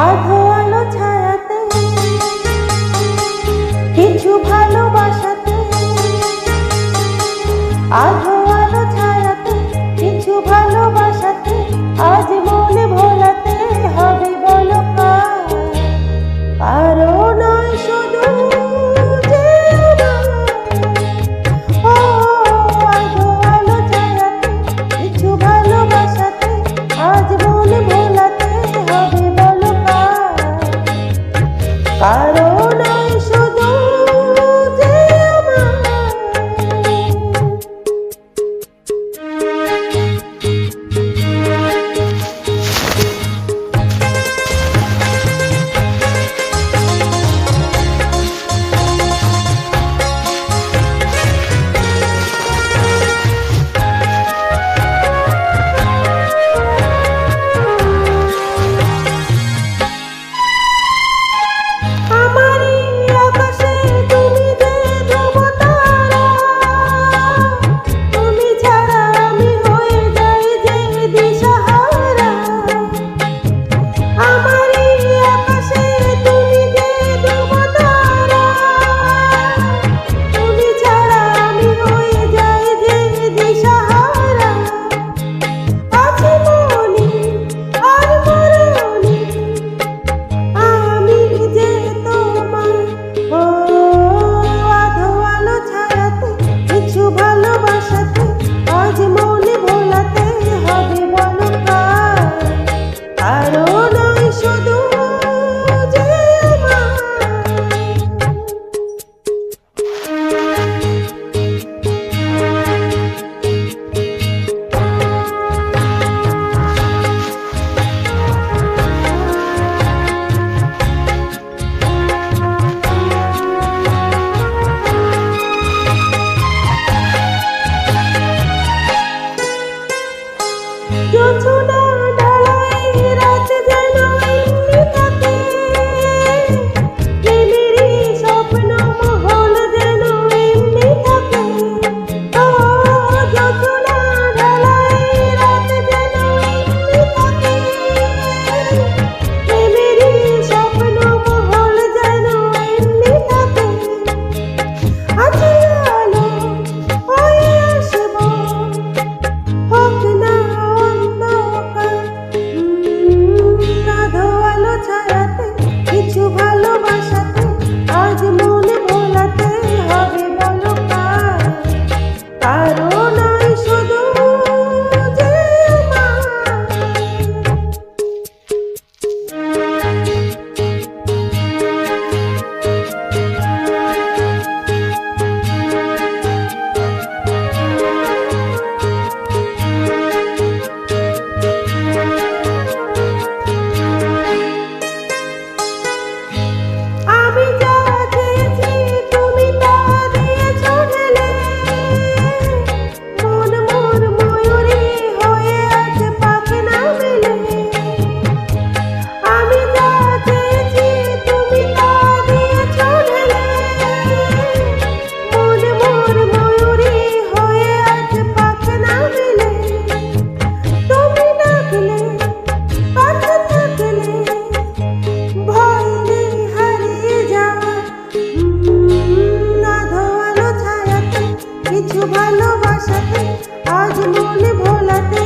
আধো আলো ছায়াতে কিছু ভালোবাসাতে আধো আলো ছায়াতে কিছু ভালোবাসা ভালোবাসাতে আজ মনে ভোলাতে